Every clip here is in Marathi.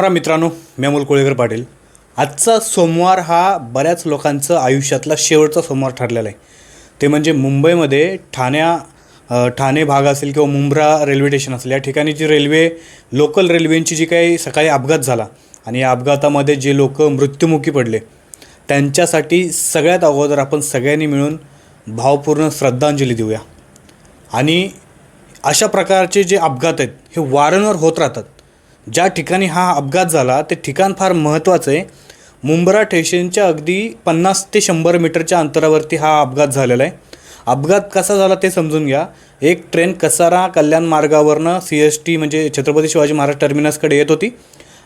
राम मित्रांनो मी अमोल कोळेकर पाटील. आजचा सोमवार हा बऱ्याच लोकांचं आयुष्यातला शेवटचा सोमवार ठरलेला आहे. ते म्हणजे मुंबईमध्ये ठाण्या ठाणे भाग असेल किंवा मुंब्रा रेल्वे स्टेशन असेल या ठिकाणी जी रेल्वे लोकल रेल्वेंची जी काही सकाळी अपघात झाला आणि या अपघातामध्ये जे लोक मृत्युमुखी पडले त्यांच्यासाठी सगळ्यात अगोदर आपण सगळ्यांनी मिळून भावपूर्ण श्रद्धांजली देऊया. आणि अशा प्रकारचे जे अपघात आहेत हे वारंवार होत राहतात. ज्या ठिकाणी हा अपघात झाला ते ठिकाण फार महत्त्वाचं आहे. मुंब्रा स्टेशनच्या अगदी पन्नास ते शंभर मीटरच्या अंतरावरती हा अपघात झालेला आहे. अपघात कसा झाला ते समजून घ्या. एक ट्रेन कसारा कल्याण मार्गावरनं सी एस टी म्हणजे छत्रपती शिवाजी महाराज टर्मिनसकडे येत होती.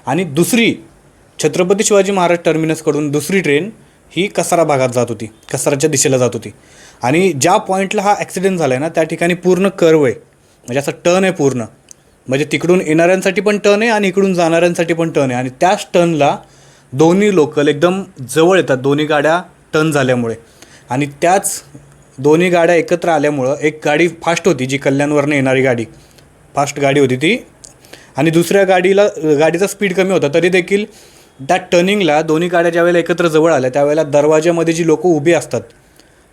आणि दुसरी छत्रपती शिवाजी महाराज टर्मिनसकडून दुसरी ट्रेन ही कसारा भागात जात होती कसाराच्या दिशेला जात होती. आणि ज्या पॉईंटला हा ॲक्सिडेंट झाला आहे ना त्या ठिकाणी पूर्ण कर्व आहे. म्हणजे असं टर्न आहे पूर्ण. म्हणजे तिकडून येणाऱ्यांसाठी पण टर्न आहे आणि इकडून जाणाऱ्यांसाठी पण टर्न आहे. आणि त्याच टर्नला दोन्ही लोकल एकदम जवळ येतात. दोन्ही गाड्या टर्न झाल्यामुळे. आणि त्याच दोन्ही गाड्या एकत्र आल्यामुळं एक गाडी फास्ट होती जी कल्याणवरनं येणारी गाडी. फास्ट गाडी होती ती. आणि दुसऱ्या गाडीला गाडीचा स्पीड कमी होता. तरी देखील त्या टर्निंगला दोन्ही गाड्या ज्यावेळेला एकत्र जवळ आल्या त्यावेळेला दरवाज्यामध्ये जी लोकं उभी असतात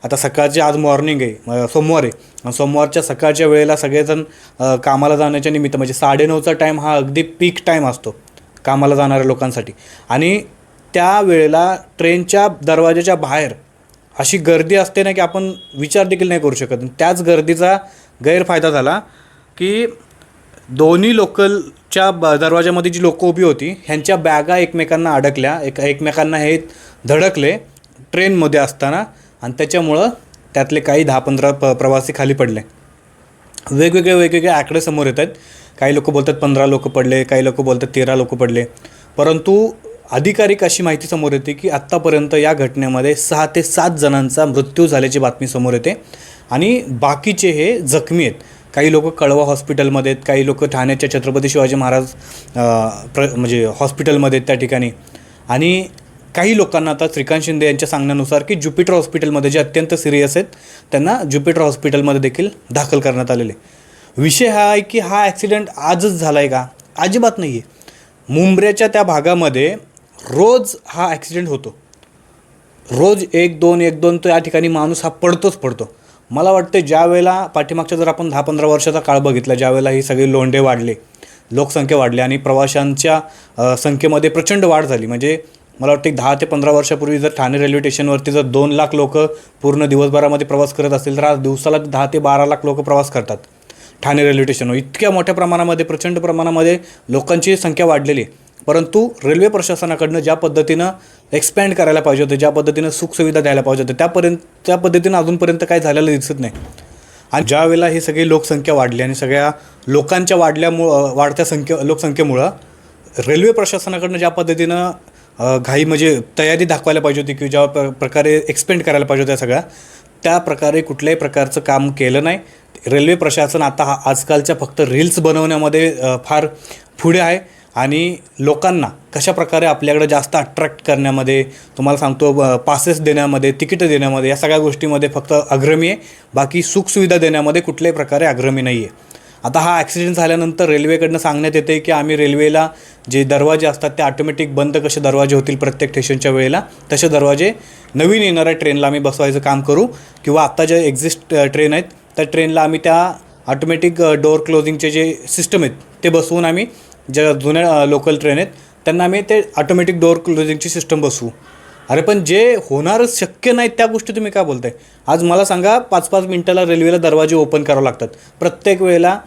आता सकाळचे आज मॉर्निंग आहे. सोमवार आहे. आणि सोमवारच्या सकाळच्या वेळेला सगळेजण कामाला जाण्याच्या निमित्त म्हणजे साडेनऊचा टाईम हा अगदी पीक टाईम असतो कामाला जाणाऱ्या लोकांसाठी. आणि त्या वेळेला ट्रेनच्या दरवाजाच्या बाहेर अशी गर्दी असते ना की आपण विचार देखील नाही करू शकत. त्याच गर्दीचा गैरफायदा झाला की दोन्ही लोकलच्या ब दरवाजामध्ये जी लोकं उभी होती ह्यांच्या बॅगा एकमेकांना अडकल्या. एक एकमेकांना हे धडकले ट्रेनमध्ये असताना. आणि त्याच्यामुळं त्यातले काही दहा पंधरा प प्रवासी खाली पडले. वेगवेगळे वेगवेगळे आकडे समोर येत आहेत. काही लोक बोलतात पंधरा लोक पडले काही लोक बोलतात तेरा लोक पडले. परंतु अधिकारिक अशी माहिती समोर येते की आत्तापर्यंत या घटनेमध्ये सहा ते सात जणांचा मृत्यू झाल्याची बातमी समोर येते. आणि बाकीचे हे जखमी आहेत. काही लोक कळवा हॉस्पिटलमध्ये आहेत काही लोक ठाण्याच्या छत्रपती शिवाजी महाराज प्र म्हणजे हॉस्पिटलमध्ये आहेत त्या ठिकाणी. आणि काही लोकांना आता श्रीकांत शिंदे यांच्या सांगण्यानुसार की ज्युपिटर हॉस्पिटलमध्ये जे अत्यंत सिरियस आहेत त्यांना ज्युपिटर हॉस्पिटलमध्ये देखील दाखल करण्यात आलेले. विषय हा आहे की हा ॲक्सिडेंट आजच झाला आहे का? अजिबात नाही आहे मुंबऱ्याच्या त्या भागामध्ये रोज हा ॲक्सिडेंट होतो. रोज एक दोन एक दोन तर या ठिकाणी माणूस हा पडतोच पडतो. मला वाटतं ज्या वेळेला पाठीमागच्या जर आपण दहा पंधरा वर्षाचा काळ बघितला ज्यावेळेला ही सगळे लोंढे वाढले लोकसंख्या वाढली आणि प्रवाशांच्या संख्येमध्ये प्रचंड वाढ झाली. म्हणजे मला वाटते दहा ते पंधरा वर्षापूर्वी जर ठाणे रेल्वे स्टेशनवरती जर दोन लाख लोक पूर्ण दिवसभरामध्ये प्रवास करत असतील तर आज दिवसाला दहा ते बारा लाख लोक प्रवास करतात ठाणे रेल्वे स्टेशनवर इतक्या मोठ्या प्रमाणामध्ये प्रचंड प्रमाणामध्ये लोकांची संख्या वाढलेली आहे. परंतु रेल्वे प्रशासनाकडनं ज्या पद्धतीनं एक्सपॅन्ड करायला पाहिजे होतं ज्या पद्धतीनं सुखसुविधा द्यायला पाहिजे होतं त्यापर्यंत त्या पद्धतीनं अजूनपर्यंत काही झालेलं दिसत नाही. आणि ज्या वेळेला ही सगळी लोकसंख्या वाढली आणि सगळ्या लोकांच्या वाढल्यामुळं वाढत्या संख्ये लोकसंख्येमुळं रेल्वे प्रशासनाकडनं ज्या पद्धतीनं घाई म्हणजे तयारी दाखवायला पाहिजे होती की ज्या प्र प्रकारे एक्सपेंड करायला पाहिजे होत्या सगळ्या त्या प्रकारे कुठल्याही प्रकारचं काम केलं नाही. रेल्वे प्रशासन आता हा आजकालच्या फक्त रील्स बनवण्यामध्ये फार पुढे आहे आणि लोकांना कशा प्रकारे आपल्याकडे जास्त अट्रॅक्ट करण्यामध्ये तुम्हाला सांगतो पासेस देण्यामध्ये तिकीटं देण्यामध्ये या सगळ्या गोष्टीमध्ये फक्त अग्रमी आहे. बाकी सुखसुविधा देण्यामध्ये कुठल्याही प्रकारे अग्रमी नाही आहे आता हा ॲक्सिडेंट झाल्यानंतर रेल्वेकडनं सांगण्यात येते की आम्ही रेल्वेला जे दरवाजे असतात ते ऑटोमॅटिक बंद कसे दरवाजे होतील प्रत्येक स्टेशनच्या वेळेला तसे दरवाजे नवीन येणाऱ्या ट्रेनला आम्ही बसवायचं काम करू किंवा आत्ता ज्या एक्झिस्ट ट्रेन आहेत त्या ट्रेनला आम्ही त्या ऑटोमॅटिक डोअर क्लोजिंगचे जे सिस्टम आहेत ते बसवून आम्ही ज्या जुन्या लोकल ट्रेन आहेत त्यांना आम्ही ते ऑटोमॅटिक डोअर क्लोजिंगची सिस्टम बसवू. अरे पण जे होणारच शक्य नाही त्या गोष्टी तुम्ही का बोलताय? आज मला सांगा पाच पाच मिनटाला रेल्वेला दरवाजे ओपन करावं लागतात. प्रत्येक वेळेला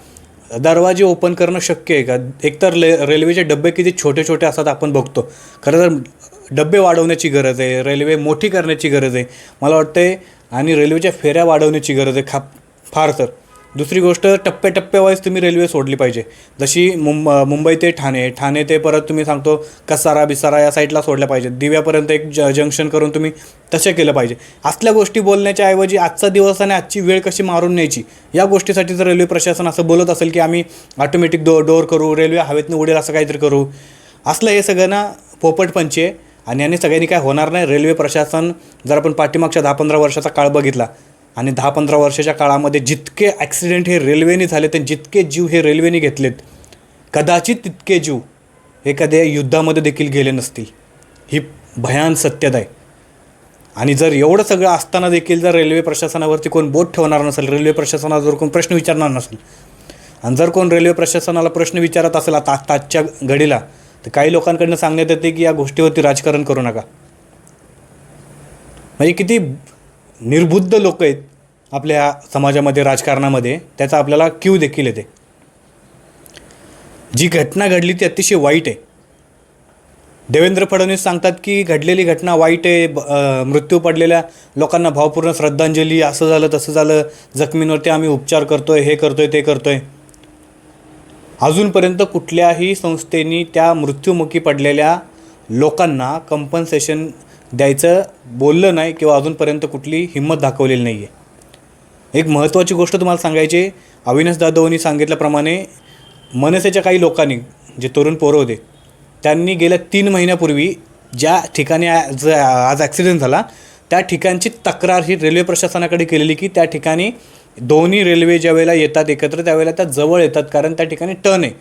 दरवाजे ओपन करणं शक्य आहे का? एकतर ले रेल्वेचे डबे किती छोटे छोटे असतात आपण बघतो. खरं तर डबे वाढवण्याची गरज आहे रेल्वे मोठी करण्याची गरज आहे. मला वाटते आणि रेल्वेच्या फेऱ्या वाढवण्याची गरज आहे खा फार तर. दुसरी गोष्ट टप्प्याटप्प्यावाईज तुम्ही रेल्वे सोडली पाहिजे. जशी मुंब मुंबई ते ठाणे ठाणे ते परत तुम्ही सांगतो कसारा बिसारा या साईडला सोडल्या पाहिजे दिव्यापर्यंत एक ज जंक्शन करून तुम्ही तसे केलं पाहिजे. असल्या गोष्टी बोलण्याच्या ऐवजी आजचा दिवस आणि आजची वेळ कशी मारून न्यायची या गोष्टीसाठी जर रेल्वे प्रशासन असं बोलत असेल की आम्ही ऑटोमॅटिक डो डोअर करू रेल्वे हवेतनं उडेल असं काहीतरी करू. असलं हे सगळं ना पोपटपंची आहे आणि यांनी सगळ्यांनी काय होणार नाही. रेल्वे प्रशासन जर आपण पाठीमागच्या दहा पंधरा वर्षाचा काळ बघितला आणि दहा पंधरा वर्षाच्या काळामध्ये जितके ॲक्सिडेंट हे रेल्वेने झाले ते जितके जीव हे रेल्वेने घेतलेत कदाचित तितके जीव एखाद्या युद्धामध्ये देखील गेले नसतील. ही भयान सत्यता आहे. आणि जर एवढं सगळं असताना देखील जर रेल्वे प्रशासनावरती कोण बोट ठेवणार नसेल रेल्वे प्रशासनावर जर कोण प्रश्न विचारणार नसेल आणि जर कोण रेल्वे प्रशासनाला प्रश्न विचारत असेल आता आजच्या घडीला तर काही लोकांकडनं सांगण्यात येते की या गोष्टीवरती राजकारण करू नका. म्हणजे किती निर्बुद्ध लोक आहेत आपल्या समाजामध्ये राजकारणामध्ये त्याचा आपल्याला क्यू देखील येते. जी घटना घडली ती अतिशय वाईट आहे. देवेंद्र फडणवीस सांगतात की घडलेली घटना वाईट आहे ब- मृत्यू पडलेल्या लोकांना भावपूर्ण श्रद्धांजली असं झालं तसं झालं जखमींवरती आम्ही उपचार करतोय हे करतोय ते करतोय. अजूनपर्यंत कुठल्याही संस्थेनी त्या मृत्युमुखी पडलेल्या लोकांना कंपन्सेशन द्यायचं बोललं नाही किंवा अजूनपर्यंत कुठली हिंमत दाखवलेली नाही आहे एक महत्त्वाची गोष्ट तुम्हाला सांगायची अविनाश जाधवनी सांगितल्याप्रमाणे मनसेच्या काही लोकांनी जे तरुण पोरं होते त्यांनी गेल्या तीन महिन्यापूर्वी ज्या ठिकाणी आज आज ॲक्सिडेंट झाला त्या ठिकाणची तक्रार ही रेल्वे प्रशासनाकडे केलेली की त्या ठिकाणी दोन्ही रेल्वे ज्या वेळेला येतात एकत्र त्यावेळेला त्या जवळ येतात कारण त्या ठिकाणी टर्न आहे.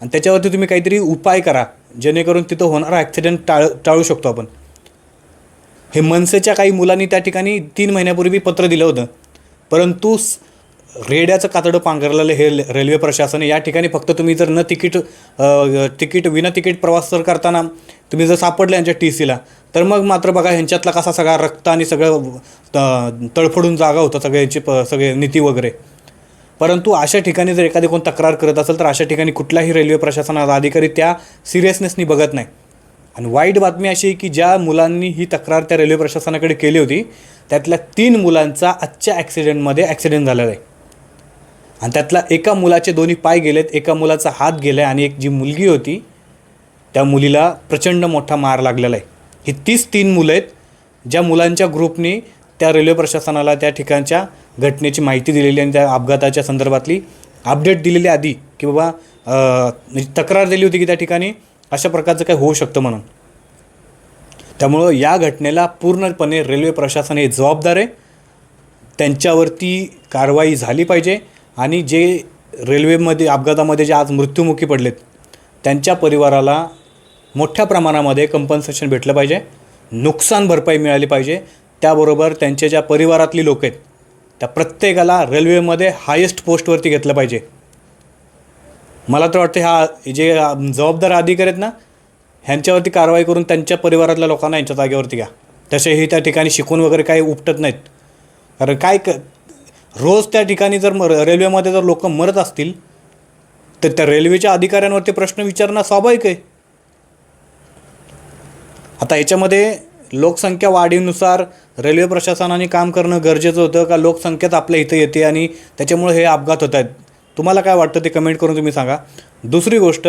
आणि त्याच्यावरती तुम्ही काहीतरी उपाय करा जेणेकरून तिथं होणारा ॲक्सिडेंट टाळ टाळू शकतो आपण. हे मनसेच्या काही मुलांनी त्या ठिकाणी तीन महिन्यापूर्वी पत्र दिलं होतं. परंतु रेड्याचं कातडं पांघरलेलं हे रेल्वे प्रशासन या ठिकाणी फक्त तुम्ही जर न तिकीट तिकीट विना तिकीट प्रवास जर करताना तुम्ही जर सापडले यांच्या टी सीला तर मग मात्र बघा ह्यांच्यातला कसा सगळा रक्त आणि सगळं त- तडफडून जागा होतं सगळ्यांची प सगळे नीती वगैरे. परंतु अशा ठिकाणी जर एखादी कोण तक्रार करत असेल तर अशा ठिकाणी कुठलाही रेल्वे प्रशासनाचा अधिकारी त्या सिरियसनेसनी बघत नाही. आणि वाईट बातमी अशी आहे की ज्या मुलांनी ही तक्रार त्या रेल्वे प्रशासनाकडे केली होती त्यातल्या तीन मुलांचा आजच्या ॲक्सिडेंटमध्ये ॲक्सिडेंट झालेला आहे. आणि त्यातला एका मुलाचे दोन्ही पाय गेलेत एका मुलाचा हात गेला आहे आणि एक जी मुलगी होती त्या मुलीला प्रचंड मोठा मार लागलेला आहे. ही तीच तीन मुलं आहेत ज्या मुलांच्या ग्रुपनी त्या रेल्वे प्रशासनाला त्या ठिकाणच्या घटनेची माहिती दिलेली आणि त्या अपघाताच्या संदर्भातली अपडेट दिलेली आधी की बाबा म्हणजे तक्रार दिली होती की त्या ठिकाणी अशा प्रकारचं काही होऊ शकतं म्हणून. त्यामुळं या घटनेला पूर्णपणे रेल्वे प्रशासन हे जबाबदार आहे. त्यांच्यावरती कारवाई झाली पाहिजे आणि जे रेल्वेमध्ये अपघातामध्ये जे आज मृत्युमुखी पडलेत त्यांच्या परिवाराला मोठ्या प्रमाणामध्ये कंपन्सेशन भेटलं पाहिजे. नुकसान भरपाई मिळाली पाहिजे. त्याबरोबर त्यांच्या ज्या परिवारातली लोक आहेत त्या प्रत्येकाला रेल्वेमध्ये हायेस्ट पोस्टवरती घेतलं पाहिजे. मला तर वाटतं ह्या जे जबाबदार अधिकारी आहेत ना ह्यांच्यावरती कारवाई करून त्यांच्या परिवारातल्या लोकांना यांच्या जागेवरती घ्या. तसेही त्या ठिकाणी शिकून वगैरे काही उपटत नाहीत. कारण काय क रोज त्या ठिकाणी जर म- रेल्वेमध्ये जर लोक मरत असतील तर त्या रेल्वेच्या अधिकाऱ्यांवरती प्रश्न विचारणं स्वाभाविक आहे. आता याच्यामध्ये लोकसंख्या वाढीनुसार रेल्वे प्रशासनाने काम करणं गरजेचं होतं का? लोकसंख्याच आपल्या इथं येते आणि त्याच्यामुळे हे अपघात होत आहेत. तुम्हाला काय वाटतं ते कमेंट करून तुम्ही सांगा. दुसरी गोष्ट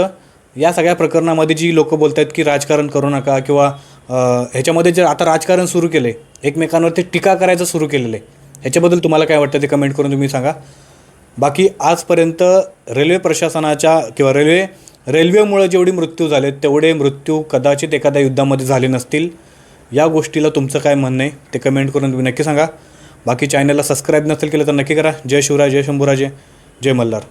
या सगळ्या प्रकरणामध्ये जी लोकं बोलत आहेत की राजकारण करू नका किंवा ह्याच्यामध्ये जे आता राजकारण सुरू केलं आहे एकमेकांवरती टीका करायचं सुरू केलेलं आहे ह्याच्याबद्दल तुम्हाला काय वाटतं ते कमेंट करून तुम्ही सांगा. बाकी आजपर्यंत रेल्वे प्रशासनाच्या किंवा रेल्वे रेल्वेमुळं जेवढे मृत्यू झाले तेवढे मृत्यू कदाचित एखाद्या युद्धामध्ये झाले नसतील. या गोष्टीला तुमचं काय म्हणणं आहे ते कमेंट करून तुम्ही नक्की सांगा. बाकी चॅनलला सबस्क्राईब नसेल केलं तर नक्की करा. जय शिवराय जय शंभूराजे. जय मल्हार.